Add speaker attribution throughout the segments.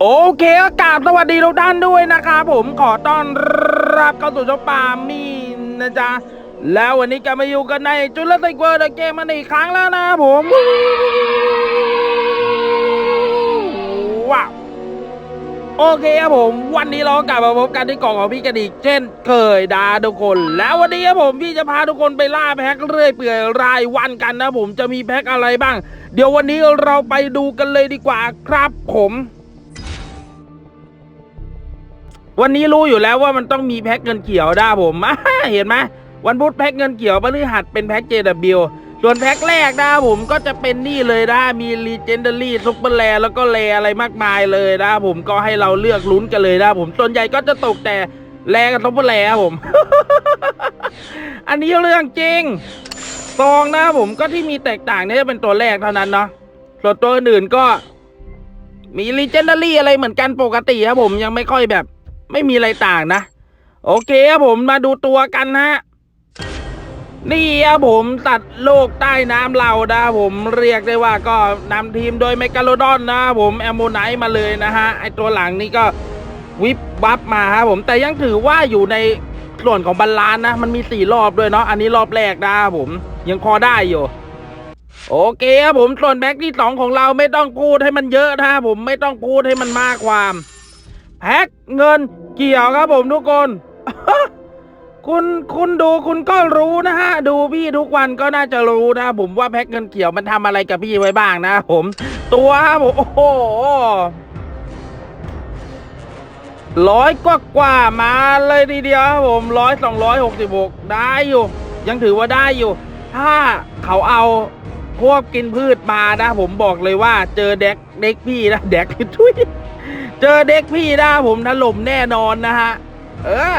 Speaker 1: โอเคก็กราบสวัสดีทุกท่านด้วยนะครับผมขอต้อนรับเข้าสู่ช่องปามี่นะจ๊ะ แล้ววันนี้ก็มาอยู่กันในจุลศิกเวอร์เกมมันอีกครั้งแล้วนะผมว้าวโอเคครับผม วันนี้เราก็กลับมาพบกันที่กล่องของพี่กันอีกเช่นเคยดาทุกคน แล้ววันนี้ครับผมพี่จะพาทุกคนไปล่าแพ็คเรื่อยเปื่อยรายวันกันนะผมจะมีแพ็คอะไรบ้าง เดี๋ยววันนี้เราไปดูกันเลยดีกว่าครับผม วันนี้รู้อยู่แล้วว่ามันต้องมีแพ็คเงินเขียวได้ผมเห็นไหมวันพุธแพ็คเงินเขียวพฤหัสเป็นแพ็ค JW ส่วนแพ็คแรกนะผมก็จะเป็นนี่เลยนะมี Legendary Super r a r แลแล้วก็แรอะไรมากมายเลยนะผมก็ให้เราเลือกลุ้นกันเลยนะผมส่วนใหญ่ก็จะตกแต่แรกับซุปเปอร์แรครับผม อันนี้เรื่องจริงซองนะผมก็ที่มีแตกต่างเนี่ยจะเป็นตัวแรกเท่านั้นเนาะส่วนตัวอื่นก็ มี Legendary อะไรเหมือนกันปกติครับผมยังไม่ค่อยแบบ ไม่มีอะไรต่างนะ โอเคครับผมมาดูตัวกันฮะนี่ครับผมตัดโลกใต้น้ำเรานะผมเรียกได้ว่าก็นำทีมโดยเมกาโลดอนนะผมแอมโมไนมาเลยนะฮะไอตัวหลังนี่ก็วิบวับมาครับผมแต่ยังถือว่าอยู่ในส่วนของบรรลานนะ มันมีสี่รอบด้วยเนาะอันนี้รอบแรกนะผมยังพอได้อยู่ โอเคครับผมส่วนแบ็กที่สองของเราไม่ต้องพูดให้มันเยอะนะผมไม่ต้องพูดให้มันมากความ แพ็คเงินเกี่ยวครับผมทุกคน คุณคุณดูคุณก็รู้นะฮะ ดูพี่ทุกวันก็น่าจะรู้นะ ผมว่าแพ็คเงินเขียวมันทำอะไรกับพี่ไว้บ้างนะ ผม ตัวผมโอ้โหร้อยกว่ากว่ามาเลยทีเดียวครับผมร้อยสองร้อยหกสิบหกได้อยู่ ยังถือว่าได้อยู่ ถ้าเขาเอาพวกกินพืชมานะ ผมบอกเลยว่าเจอเด็กเด็กพี่นะเด็กทุย เจอเด็กพี่นะผมถล่มแน่นอนนะฮะ เออ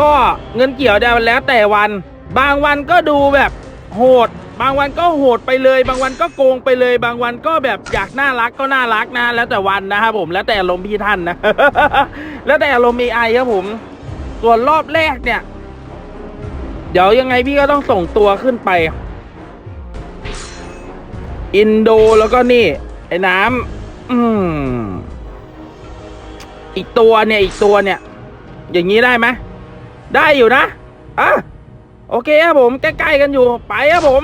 Speaker 1: ก็เงินเกี่ยวได้แล้วแต่วัน บางวันก็ดูแบบโหด บางวันก็โหดไปเลย บางวันก็โกงไปเลย บางวันก็แบบอยากน่ารักก็น่ารักนะ แล้วแต่วันนะครับผม แล้วแต่อารมพี่ท่านนะ แล้วแต่อารมมีไอครับผม ส่วนรอบแรกเนี่ย เดี๋ยวยังไงพี่ก็ต้องส่งตัวขึ้นไป อินโดแล้วก็นี่ ไอ้น้ำ อืม อีกตัวเนี่ยอีกตัวเนี่ย อย่างนี้ได้ไหมได้อยู่นะอะโอเคครับผมใกล้ๆกันอยู่ไปครับผม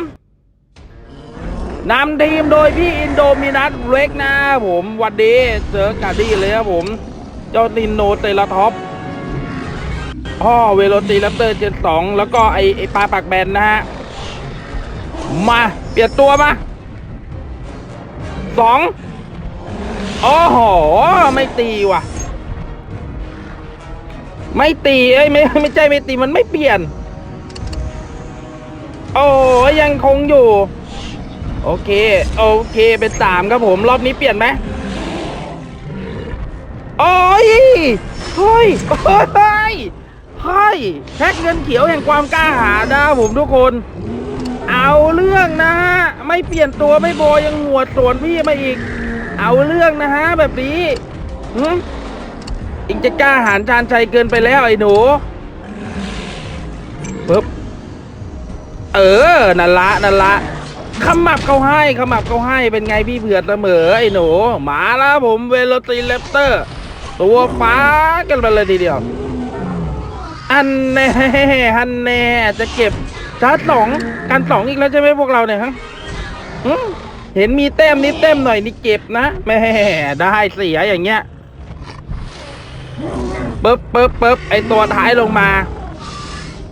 Speaker 1: นำทีมโดยพี่อินโดมินัสเร็กนะผมหวันดีเจอกาดี้เลยครับผม เจ้าตินโนเตลาท็อปพ่อเวโรตีแรปเตอร์เจ็ดสองแล้วก็ไอไอปลาปากแบนนะฮะ มา เปลี่ยนตัวมาสอง โอ้โห ไม่ตีว่ะ ไม่ตีเอ้ยไม่ไม่ใช่ไม่ตีมันไม่เปลี่ยน โอ้ยังคงอยู่ โอเค โอเคเป็นสามครับผมรอบนี้เปลี่ยนไหมโอ้ยเฮ้ยเฮ้ยเฮ้ยแท็กเงินเขียวแห่งความกล้าหาญนะครับผมทุกคน เอาเรื่องนะฮะไม่เปลี่ยนตัวไม่โบยังหัวดสวนพี่มาอีก เอาเรื่องนะฮะแบบนี้อิงจะกล้าหาญชาญชัยเกินไปแล้วไอ้หนูปึ๊บเออนั่นละนั่นละขมับเขาให้ขมับเขาให้เป็นไงพี่เผือดเสมอไอ้หนูมาแล้วผมเวโรตีเลปเตอร์ ตัวฟ้ากันไปเลยทีเดียว อันแน่ฮันแน่จะเก็บชาร์จสองกันสองอีกแล้วใช่ไหมพวกเราเนี่ยฮะหึ เห็นมีแต้มนิดแต้มหน่อยนี่เก็บนะแม่ได้เสียอย่างเงี้ยปึ๊บปึ๊บปึ๊บไอตัวท้ายลงมา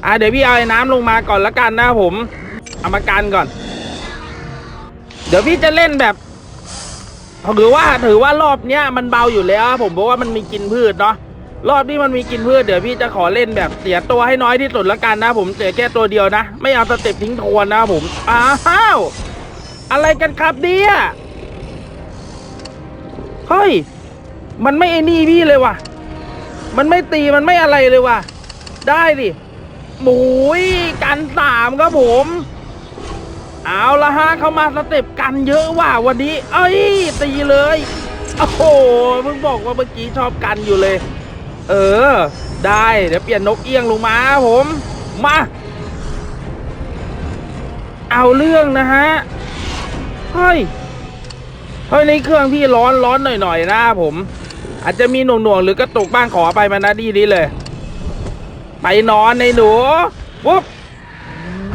Speaker 1: อะเดี๋ยวพี่เอาไอ้น้ำลงมาก่อนละกันนะผมเอามากันก่อน เดี๋ยวพี่จะเล่นแบบถือว่าถือว่ารอบเนี้ยมันเบาอยู่แล้วผมเพราะว่ามันมีกินพืชเนาะรอบนี้มันมีกินพืชเดี๋ยวพี่จะขอเล่นแบบเสียตัวให้น้อยที่สุดละกันนะผมเสียแค่ตัวเดียวนะ ไม่เอาสเต็ปทิ้งทวนนะผมอ้าว อะไรกันครับเนี่ยเฮ้ย มันไม่ไอ้นี่พี่เลยว่ะ มันไม่ตีมันไม่อะไรเลยว่ะ ได้ดิหมูยกันสามครับผม เอาละฮะเข้ามาสเต็ปกันเยอะว่ะวันนี้ เอ้ย ตีเลย โอ้โหเพิ่งบอกว่าเมื่อกี้ชอบกันอยู่เลย เออ ได้เดี๋ยวเปลี่ยนนกเอี้ยงลงมาครับผม มา เอาเรื่องนะฮะ เฮ้ยเฮ้ยในเครื่องพี่ร้อนร้อนหน่อยๆนะผม อาจจะมีหน่วงๆหรือกระตุกบ้างขอไปมานะดีนี้เลย ไปนอนในหนูปุ๊บ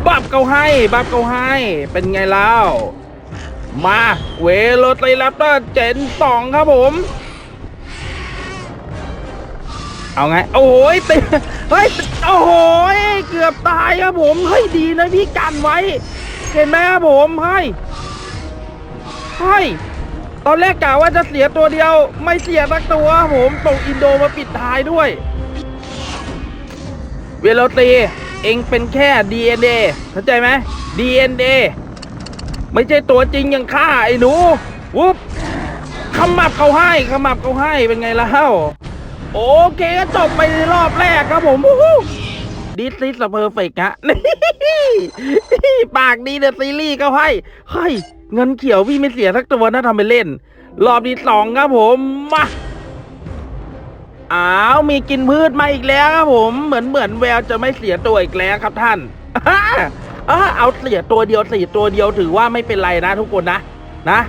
Speaker 1: บับเขาให้บับเขาให้ เป็นไงเล่ามาเวโรตีแรปเตอร์เจนสองครับผม เอาไง โอ้ยตีเฮ้ยโอ้โหยเกือบตายครับผม เฮ้ย ดีนะพี่กันไว้ เห็นไหมครับผม เฮ้ย เฮ้ยตอนแรกกะว่าจะเสียตัวเดียว ไม่เสียสักตัวผมส่งอินโดมาปิดท้ายด้วย เวโรตีเองเป็นแค่ DNA เข้าใจไหม DNA ไม่ใช่ตัวจริงอย่างข้าไอ้หนูวุบขมับเขาให้ขมับเขาให้เป็นไงแล้วโอเคก็จบไปในรอบแรกครับผม ดิสซิสเพอร์เฟกฮะนี่ปากดีเดอะซีรีส์ก็ให้เฮ้ยเงินเขียวพี่ไม่เสียสักตัวนะทำไปเล่น รอบที่สองครับผมมาอ้าวมีกินพืชมาอีกแล้วครับผม เหมือนเหมือนแววจะไม่เสียตัวอีกแล้วครับท่านเอาเสียตัวเดียวสี่ตัวเดียวถือว่าไม่เป็นไรนะทุกคนนะนะ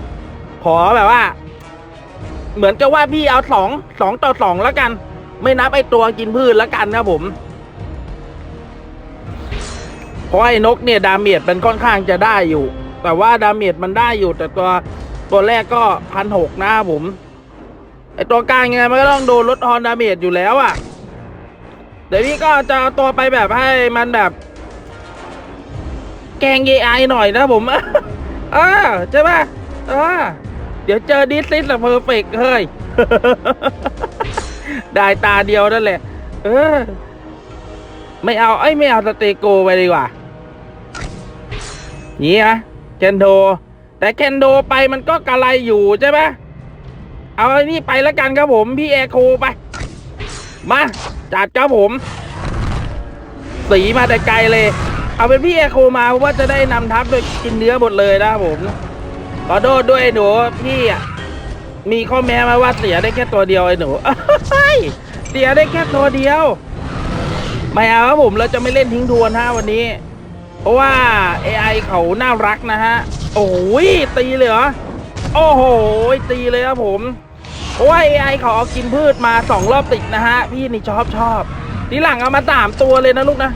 Speaker 1: ขอแบบว่า เหมือนกับว่าพี่เอาสองสองต่อสองแล้วกัน ไม่นับไอตัวกินพืชแล้วกันครับผม เพราะไอ้นกเนี่ยดาเมจมันค่อนข้างจะได้อยู่ แต่ว่าดาเมจมันได้อยู่ แต่ตัวตัวแรกก็พันหกนะผมไอตัวกลางยังไงมันก็ต้องโดนลดฮอนดาเมจอยู่แล้วอะ่ะ เดี๋ยวพี่ก็จะเอาตัวไปแบบให้มันแบบ แกง AI หน่อยนะผมเออใช่ปะเออเดี๋ยวเจอดิสซิสเพอร์เฟกเฮ้ย ได้ตาเดียวนั่นแหละ เออ ไม่เอาไอ้ไม่เอาสเตโกไปดีกว่า นี่ฮะเคนโด แต่เคนโดไปมันก็กะไรอยู่ใช่ไหมเอาไอ้นี่ไปแล้วกันครับผม พี่แอร์โคไป มา จัดครับผม สีมาแต่ไกลเลย เอาเป็นพี่แอร์โคมาเพราะว่าจะได้นำทัพโดยกินเนื้อหมดเลยนะครับผมขอโทษด้วยหนูพี่อะมีข้อแม้มาว่าเสียได้แค่ตัวเดียวไอ้หนูเฮ้ยเสียได้แค่ตัวเดียว ไม่เอาครับผมเราจะไม่เล่นทิ้งทวนฮะวันนี้ เพราะว่า AI เขาน่ารักนะฮะ โอ้ยตีเลยเหรอ โอ้โห ตีเลยครับผม เพราะว่า AI เขาเอากินพืชมาสองรอบติดนะฮะ พี่นี่ชอบชอบทีหลังเอามาสามตัวเลยนะลูกนะ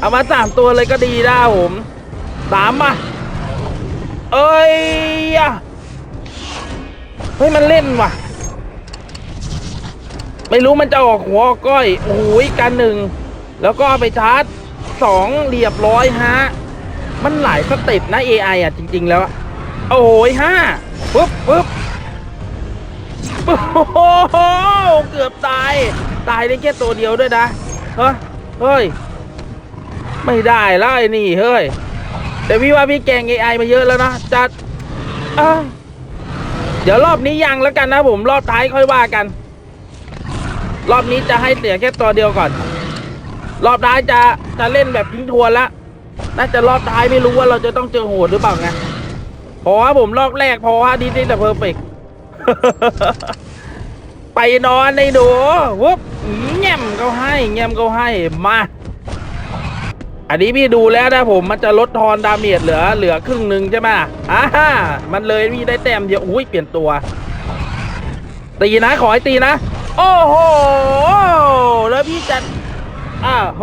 Speaker 1: เอามาสามตัวเลยก็ดีได้ผมสามมา เอ้ยเฮ้ยมันเล่นว่ะ ไม่รู้มันจะออกหัวออกก้อย โอ้ยกันหนึ่ง แล้วก็ไปชาร์จ สองเรียบร้อยฮะ มันหลายสเต็ปนะ AI อะ จริง ๆ แล้วอะโอ้ยห้าปึ๊บปึ๊บโอ้โหเกือบตาย ตายได้แค่ตัวเดียวด้วยนะ เฮ้ยเฮ้ย ไม่ได้แล้วไอ้นี่ เฮ้ย แต่พี่ว่าพี่แกง AI มาเยอะแล้วนะจัดเอ้ยเดี๋ยวรอบนี้ยังแล้วกันนะผม รอบท้ายค่อยว่ากัน รอบนี้จะให้เสียแค่ตัวเดียวก่อน รอบท้ายจะจะเล่นแบบทิ้งทวนละน่าจะรอบท้ายไม่รู้ว่าเราจะต้องเจอโหดหรือเปล่าไงเพราะว่าผมรอบแรกพราะว่าดีดีแต่เพอร์เฟกไปนอนในดูวุบแง่มเขาให้แง่มเขาให้มา อันนี้พี่ดูแล้วนะผมมันจะลดทอนดาเมจเหลือเหลือครึ่งหนึ่งใช่ไหมอ่าฮะมันเลยพี่ได้แต้มเดียวอุ้ยเปลี่ยนตัวตีนะขอให้ตีนะ โอ้โห แล้วพี่จะ อ้าวโห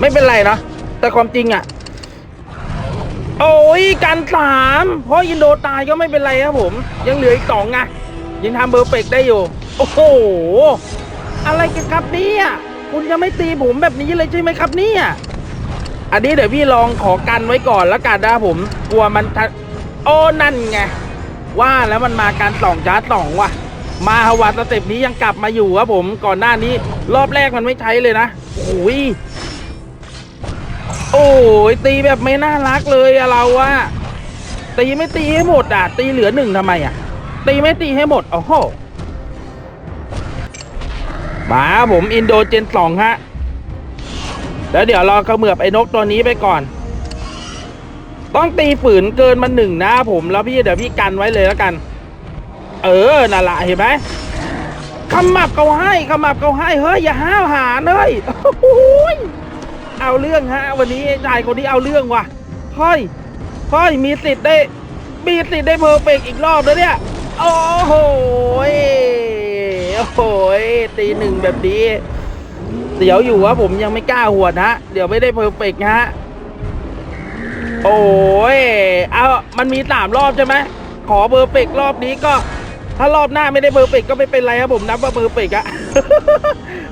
Speaker 1: ไม่เป็นไรนะ แต่ความจริงอะ่ะ โอ้ยกันสามเพราะอินโดตายก็ไม่เป็นไรครับผม ยังเหลืออีกสองไงยังทำเบอร์เฟกได้อยู่ โอ้โห อะไรกันครับเนี่ยคุณยังไม่ตีผมแบบนี้เลยใช่ไหมครับเนี่ยอันนี้เดี๋ยวพี่ลองขอกันไว้ก่อนแล้วกันนะผมกลัวมันทะโอ้นั่นไงว่าแล้วมันมาการสองชาสองว่ะ มาฮาวาสเต็ปนี้ยังกลับมาอยู่ครับผมก่อนหน้านี้ รอบแรกมันไม่ใช้เลยนะโอ้ยโอ้ยตีแบบไม่น่ารักเลยอะเราอะตีไม่ตีให้หมดอะตีเหลือหนึ่งทำไมอะตีไม่ตีให้หมดโอ้โหมาผมอินโดเจนสองฮะแล้วเดี๋ยวเราเขมือบไอ้นกตัวนี้ไปก่อน ต้องตีฝืนเกินมาหนึ่งนะผมแล้วพี่เดี๋ยวพี่กันไว้เลยแล้วกัน เออนั่นแหละเห็นไหมขมับเขาให้ขมับเขาให้เฮ้ยอย่าห้าวหาเฮ้ยโอ้ยเอาเรื่องฮะ วันนี้ชายคนนี้เอาเรื่องว่ะเฮ้ยเฮ้ยมีสิทธิ์ได้มีสิทธิ์ได้เพอร์เฟกอีกรอบแล้วเนี่ยโอ้โหโอ้โหยตีหนึ่งแบบนี้เดี๋ยวอยู่ว่าผมยังไม่กล้าหัวดฮะเดี๋ยวไม่ได้เพอร์เฟกฮะโอ้ยเอามันมีสามรอบใช่ไหมขอเพอร์เฟกรอบนี้ก็ ถ้ารอบหน้าไม่ได้เพอร์เฟกก็ไม่เป็นไรครับผมนับว่าเพอร์เฟกอะ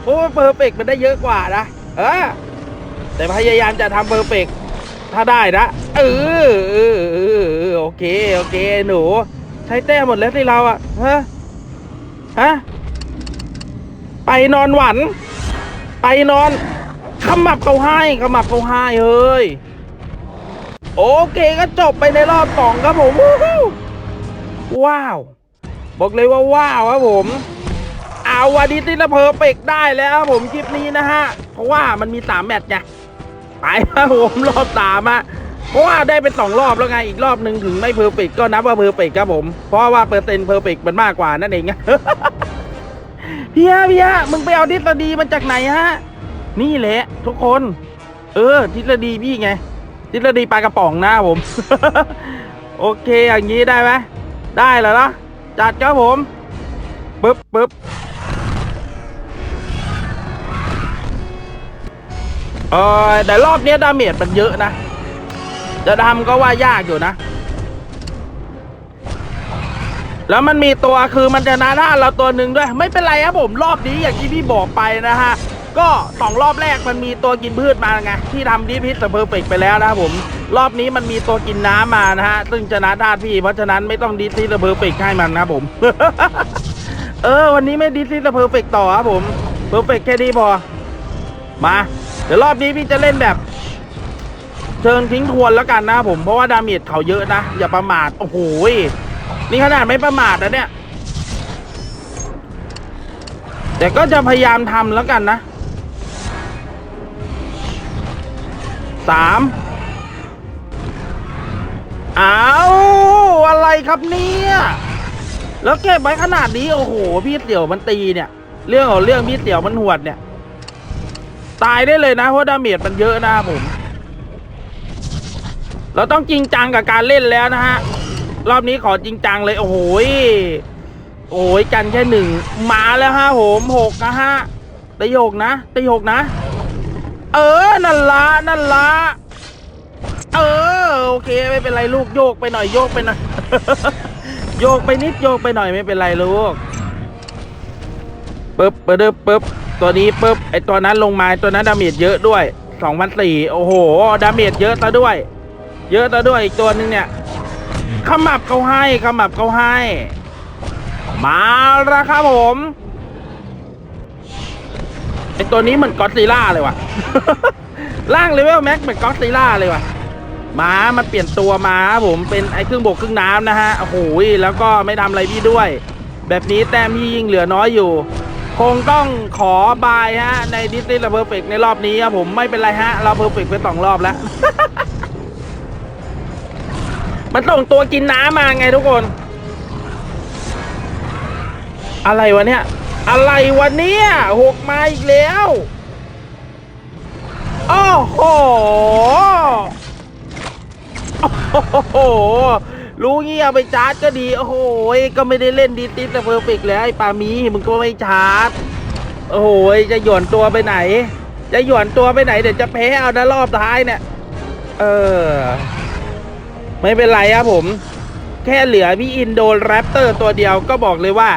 Speaker 1: เพราะว่าเพอร์เฟกมันได้เยอะกว่านะเออแต่พยายามจะทำเพอร์เฟกถ้าได้นะเออเออโอเคโอเคหนู ใช้แต้มหมดแล้วที่เราอะฮะฮะไปนอนหวัน ไปนอนขมับเขาให้ขมับเขาให้เฮ้ยโอเคก็จบไปในรอบสองครับผมวู้ฮู้ว้าว บอกเลยว่าว้าวครับผมเอาวันนี้ติละเพอร์เฟกได้แล้วครับผมคลิปนี้นะฮะ เพราะว่ามันมีสามแมตช์ไงไปครับผมรอบสามอะเพราะว่าได้เป็นสองรอบแล้วไงอีกรอบหนึ่งถึงไม่เพอร์เฟกก็นับว่าเพอร์เฟกครับผม เพราะว่าเปอร์เซ็นต์เพอร์เฟกมันมากกว่านั่นเองเพียเพียมึงไปเอาทฤษฎีมันจากไหนฮะนี่แหละทุกคน เออทฤษฎีพี่ไงทฤษฎีปลากระป๋องนะผม โอเคอย่างนี้ได้ไหมได้แล้วนาะ จัดครับผมปึ๊บปึ๊บเออแต่รอบนี้ดาเมจมันเยอะนะ จะทำก็ว่ายากอยู่นะ แล้วมันมีตัวคือมันจะนาหน้าเราตัวหนึ่งด้วย ไม่เป็นไรครับผมรอบนี้อย่างที่พี่บอกไปนะฮะ ก็สองรอบแรกมันมีตัวกินพืชมาไงที่ทำดิพิสเพอร์เฟกไปแล้วนะครับผม รอบนี้มันมีตัวกินน้ำมานะฮะ ซึ่งชนะธาตุพี่ เพราะฉะนั้นไม่ต้องดิพิสเพอร์เฟกให้มันนะผม เออ วันนี้ไม่ดิพิสเพอร์เฟกต่อครับผมเพอร์เฟกแค่นี้พอ มา เดี๋ยวรอบนี้พี่จะเล่นแบบเชิงทิ้งทวนแล้วกันนะผมเพราะว่าดาเมจเขาเยอะนะ อย่าประมาทโอ้โหยนี่ขนาดไม่ประมาทนะเนี่ย แต่ก็จะพยายามทำแล้วกันนะ สามเอาอะไรครับเนี่ยแล้วเก็บไว้ขนาดนี้โอ้โหพี่เสี่ยวมันตีเนี่ย เรื่องของเรื่องพี่เสี่ยวมันหวดเนี่ย ตายได้เลยนะเพราะดาเมจมันเยอะนะผม เราต้องจริงจังกับการเล่นแล้วนะฮะรอบนี้ขอจริงจังเลยโอ้โหโอ้ยกันแค่หนึ่งมาแล้วฮะผมหกนะฮะตะโยกนะตะโยกนะ เออ นั่นละนั่นละเออ โอเค ไม่เป็นไรลูกโยกไปหน่อยโยกไปหน่อย โยกไปนิดโยกไปหน่อยไม่เป็นไรลูกปึ๊บปึ๊บปึ๊บตัวนี้ปึ๊บไอตัวนั้นลงมาตัวนั้นดาเมจเยอะด้วยสองพันสี่โอ้โห ดาเมจเยอะซะด้วย เยอะซะด้วยอีกตัวหนึงเนี่ยขมับเขาให้ขมับเขาให้ มาแล้วครับผม ไอตัวนี้เหมือนก็อดซิลล่าเลยว่ะ ร่างเลเวลแม็กเหมือนก็อดซิลล่าเลยว่ะมามันเปลี่ยนตัวมาผมเป็นไอครึ่งบกครึ่งน้ำนะฮะโอ้โหแล้วก็ไม่ทำอะไรพี่ด้วย แบบนี้แต้มพี่ยิ่งเหลือน้อยอยู่ คงต้องขอบายฮะ ในดิสนีย์เพอร์เฟกในรอบนี้ครับผมไม่เป็นไรฮะ เราเพอร์เฟกไปสองรอบแล้ว มันส่งตัวกินน้ำมาไงทุกคน อะไรวะเนี่ย อะไรวะเนี่ยหกมาอีกแล้วโอ้โหโอ้โห รู้งี้เอาไปชาร์จก็ดี โอ้โห ก็ไม่ได้เล่นดีติสแต่เพอร์เฟกแล้วไอ้ปามีมึงก็ไม่ชาร์จ โอ้โห จะหย่อนตัวไปไหน จะหย่อนตัวไปไหนเดี๋ยวจะแพ้เอานะรอบท้ายเนี่ย เออ ไม่เป็นไรครับผม แค่เหลือพี่อินโดแรปเตอร์ตัวเดียวก็บอกเลยว่า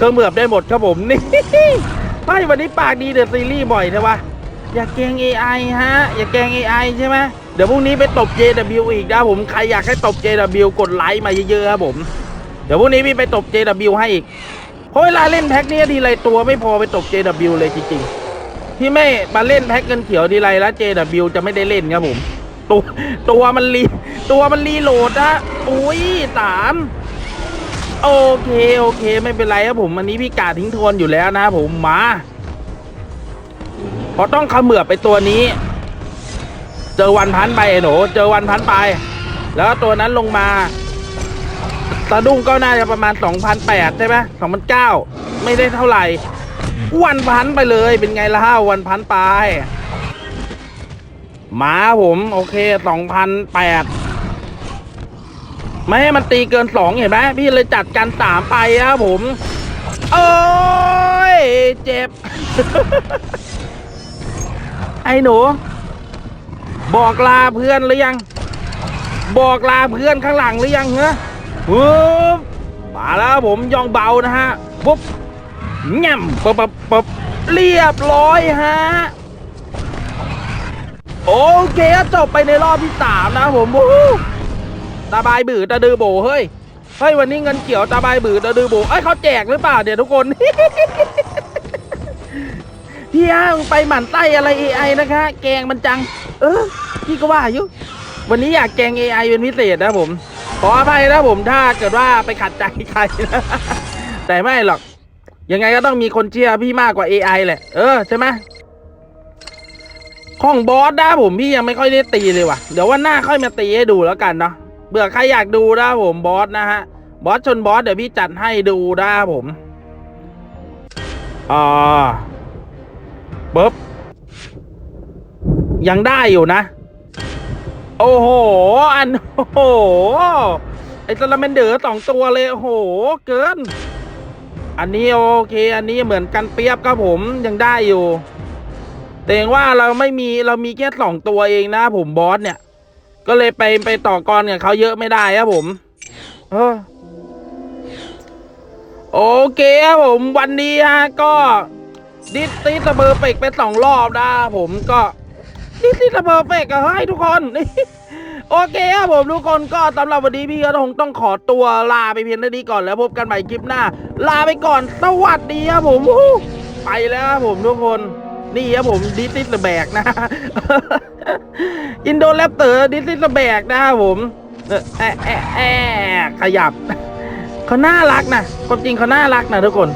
Speaker 1: เครื่องเมือบได้หมดครับผมนี่ไม่วันนี้ปากดีเดอะซีรีส์บ่อยใช่ปะอย่าแกง AI ฮะ อย่าแกง AI ใช่ไหมเดี๋ยวพรุ่งนี้ไปตบ JW อีกนะผมใครอยากให้ตบ JW กดไลค์มาเยอะๆครับผม เดี๋ยวพรุ่งนี้พี่ไปตบ JW ให้อีกเพราะเวลาเล่นแพ็คนี้ทีไรตัวไม่พอไปตบ JW เลยจริงๆ ที่ไม่มาเล่นแพ็คเงินเขียวทีไรแล้ว JW จะไม่ได้เล่นครับผม ตัวตัวมันรีตัวมันรีโหลดนะอุ้ยสาม โอเค โอเค ไม่เป็นไรครับผมอันนี้พี่กาทิ้งทวนอยู่แล้วนะผมมาเพราะต้องเขมือบไปตัวนี้ เจอวันพันไปไอ้หนูเจอวันพันไป แล้วตัวนั้นลงมาสะดุ้งก็น่าจะประมาณ 2,008ใช่ไหม2,009ไม่ได้เท่าไหร่ วันพันไปเลยเป็นไงล่ะวันพันไปมาผม โอเคสองพันแปด ไม่ให้มันตีเกินสองเห็นไหมพี่เลยจัดกันสามไปครับผม โอ้ย เจ็บ ไอ้หนู บอกลาเพื่อนหรือยัง บอกลาเพื่อนข้างหลังหรือยังเหรอปุ๊บมาแล้วผมยองเบานะฮะปุ๊บง่ำปุ๊บปุ๊บปุ๊บเรียบร้อยฮะโอเคจบไปในรอบที่สามนะผมวู้ฮู้ ตาบายบือตาดือโบเฮ้ยเฮ้ยวันนี้เงินเกี่ยวตาบายบือตาดือโบเอ้ยเขาแจกหรือเปล่าเดี๋ยวทุกคนพี่อ้างไปหมั่นไส้อะไร AI นะคะ แกงมันจัง เออพี่ก็ว่าอยู่วันนี้อยากแกง AI เป็นพิเศษนะผม ขออภัยนะผมถ้าเกิดว่าไปขัดใจใครนะแต่ไม่หรอกยังไงก็ต้องมีคนเชียร์พี่มากกว่า AI แหละ เออใช่ไหมของบอสนะผมพี่ยังไม่ค่อยได้ตีเลยว่ะ เดี๋ยววันหน้าค่อยมาตีให้ดูแล้วกันเนาะ เบื่อใครอยากดูนะผมบอสนะฮะ บอสชนบอสเดี๋ยวพี่จัดให้ดูนะผมอ่าปึ๊บยังได้อยู่นะ โอ้โห อัน โอ้โห ไอ้สลาเมนเดอร์สองตัวเลย โอ้โห เกิน อันนี้โอเค อันนี้เหมือนกันเปียบครับผมยังได้อยู่ แต่อย่างว่าเราไม่มีเรามีแค่สองตัวเองนะผมบอสเนี่ย ก็เลยไปไปต่อกรกับเขาเยอะไม่ได้ครับผมเออโอเคครับผมวันนี้ฮะก็ดิสติสเบอร์เฟกไปสองรอบนะผมก็ดิสติสเบอร์เฟกอะเฮ้ยทุกคนโอเคครับผมทุกคนก็สำหรับวันนี้พี่ก็คงต้องขอตัวลาไปเพียงเท่านี้ก่อนแล้วพบกันใหม่คลิปหน้า ลาไปก่อนสวัสดีครับผมไปแล้วครับผมทุกคน นี่ครับผมดิสติสแบกนะอินโดแรปเตอร์ดิสติสแบกนะครับผมเออแอะแอะแอะขยับเขาน่ารักนะความจริงเขาน่ารักนะทุกคน